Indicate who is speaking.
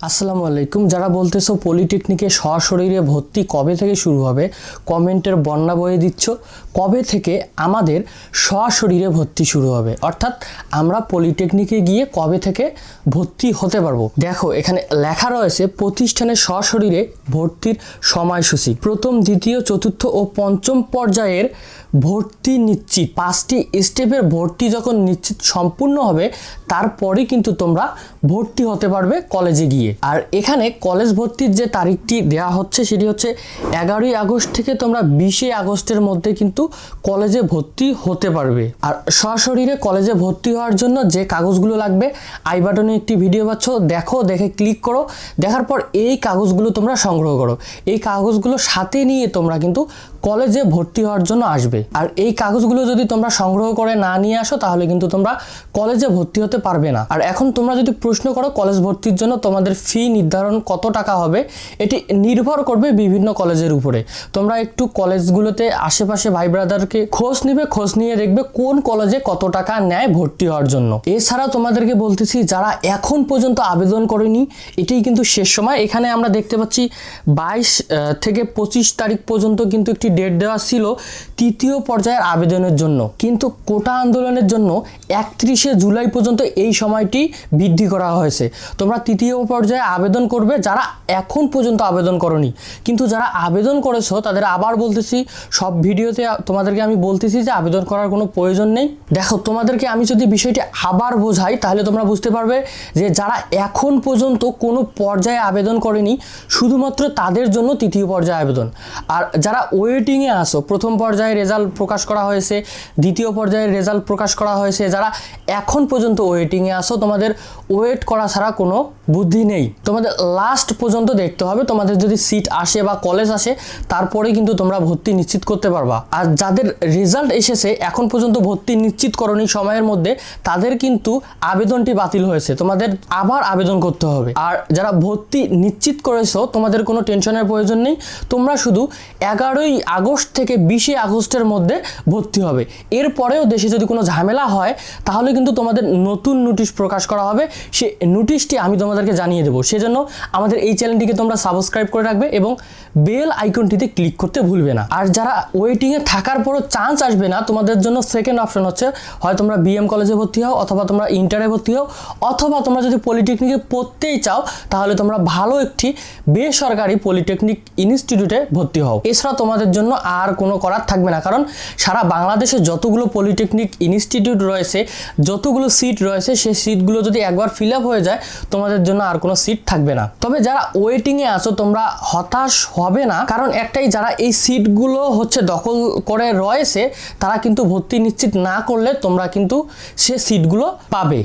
Speaker 1: আসসালামু আলাইকুম। যারা বলতেছো পলিটেকনিকে সশরীরে ভর্তি কবে থেকে শুরু হবে, কমেন্টের বন্যা বয়ে দিচ্ছ, কবে থেকে আমাদের সশরীরে ভর্তি শুরু হবে? অর্থাৎ আমরা পলিটেকনিকে গিয়ে কবে থেকে ভর্তি হতে পারব? দেখো, এখানে লেখা রয়েছে প্রতিষ্ঠানের সশরীরে ভর্তির সময়সূচি। প্রথম, দ্বিতীয়, চতুর্থ ও পঞ্চম পর্যায়ের ভর্তি নিশ্চিত। পাঁচটি স্টেপের ভর্তি যখন নিশ্চিত সম্পূর্ণ হবে তারপরে কিন্তু তোমরা ভর্তি হতে পারবে কলেজে গিয়ে। আর এখানে কলেজ ভর্তির যে তারিখটি দেওয়া হচ্ছে সেটি হচ্ছে এগারোই আগস্ট থেকে তোমরা বিশে আগস্টের মধ্যে কিন্তু কলেজে ভর্তি হতে পারবে। আর সশরীরে কলেজে ভর্তি হওয়ার জন্য যে কাগজগুলো লাগবে, আই বাটনে একটি ভিডিও পাচ্ছ, দেখো, দেখে ক্লিক করো। দেখার পর এই কাগজগুলো তোমরা সংগ্রহ করো। এই কাগজগুলো সাথে নিয়ে তোমরা কিন্তু কলেজে ভর্তি হওয়ার জন্য আসবে। আর এই কাগজগুলো যদি তোমরা সংগ্রহ করে না নিয়ে আসো, তাহলে কিন্তু তোমরা কলেজে ভর্তি হতে পারবে না। আর এখন তোমরা যদি প্রশ্ন করো কলেজ ভর্তির জন্য, তোমাদের ফি নির্ধারণ কত টাকা হবে, এটি নির্ভর করবে বিভিন্ন কলেজের উপরে। তোমরা একটু কলেজগুলোতে আশেপাশে ভাই ব্রাদারকে খোঁজ নিবে, খোঁজ নিয়ে দেখবে কোন কলেজে কত টাকা নেয় ভর্তি হওয়ার জন্য। এছাড়া তোমাদেরকে বলতেছি, যারা এখন পর্যন্ত আবেদন করেনি, এটাই কিন্তু শেষ সময়। এখানে আমরা দেখতে পাচ্ছি, বাইশ থেকে পঁচিশ তারিখ পর্যন্ত কিন্তু একটি ডেট দেওয়া ছিল তৃতীয় পর্যায়ের আবেদনের জন্য। কিন্তু কোটা আন্দোলনের জন্য একত্রিশে জুলাই পর্যন্ত এই সময়টি বৃদ্ধি করা হয়েছে। তোমরা তৃতীয় পর্যায়ে আবেদন করবে যারা এখন পর্যন্ত আবেদন করনি। কিন্তু যারা আবেদন করেছ, তাদের আবার বলতেছি, সব ভিডিওতে তোমাদেরকে আমি বলতেছি যে আবেদন করার কোনো প্রয়োজন নেই। দেখো, তোমাদেরকে আমি যদি বিষয়টি আবার বোঝাই, তাহলে তোমরা বুঝতে পারবে যে যারা এখন পর্যন্ত কোনো পর্যায়ে আবেদন করেনি, শুধুমাত্র তাদের জন্য তৃতীয় পর্যায়ে আবেদন। আর যারা ওয়েটিংয়ে আসো প্রথম পর্যায়ে রেজাল্ট প্রকাশ করা হয়েছে, দ্বিতীয় পর্যায়ে রেজাল্ট প্রকাশ করা হয়েছে, যারা এখন পর্যন্ত ওয়েটিংয়ে আসো তোমাদের ওয়েট করা ছাড়া কোনো বুদ্ধি নেই। তোমাদের লাস্ট পর্যন্ত দেখতে হবে, তোমাদের যদি সিট আসে বা কলেজ আসে, তারপরে কিন্তু তোমরা ভর্তি নিশ্চিত করতে পারবা। আর যাদের রেজাল্ট এসেছে, এখন পর্যন্ত ভর্তি নিশ্চিত করনি সময়ের মধ্যে, তাদের কিন্তু আবেদনটি বাতিল হয়েছে। তোমাদের আবার আবেদন করতে হবে। আর যারা ভর্তি নিশ্চিত করেছ, তোমাদের কোনো টেনশনের প্রয়োজন নেই। তোমরা শুধু এগারোই আগস্ট থেকে বিশে আগস্টের মধ্যে ভর্তি হবে। এরপরেও দেশে যদি কোনো ঝামেলা হয়, তাহলে কিন্তু তোমাদের নতুন নোটিশ প্রকাশ করা হবে। সে নোটিশটি আমি তোমাদেরকে জানিয়ে দেবো। সেজন্য আমাদের এই চ্যানেলটিকে তোমরা সাবস্ক্রাইব করে রাখবে এবং বেল আইকনটিতে ক্লিক করতে ভুলবে না। আর যারা ওয়েটিংয়ে থাকার পরও চান্স আসবে না, তোমাদের জন্য সেকেন্ড অপশন হচ্ছে, হয় তোমরা বিএম কলেজে ভর্তি হও, অথবা তোমরা ইন্টারে ভর্তি হও, অথবা তোমরা যদি পলিটেকনিকে পড়তেই চাও, তাহলে তোমরা ভালো একটি বেসরকারি পলিটেকনিক ইনস্টিটিউটে ভর্তি হও। এছাড়া তোমাদের জন্য আর কোনো করার থাকবে না, কারণ সারা বাংলাদেশে যতগুলো পলিটেকনিক ইনস্টিটিউট রয়েছে যতগুলো সিট রয়েছে, সেই সিটগুলো যদি একবার ফিল আপ হয়ে যায়, তোমাদের জন্য আর কোনো সিট থাকবে না। তবে যারা ওয়েটিংয়ে আছো, তোমরা হতাশ হবে না। কারণ একটাই, যারা এই সিটগুলো হচ্ছে দখল করে রয়েছে, তারা কিন্তু ভর্তি নিশ্চিত না করলে তোমরা কিন্তু সে সিটগুলো পাবে।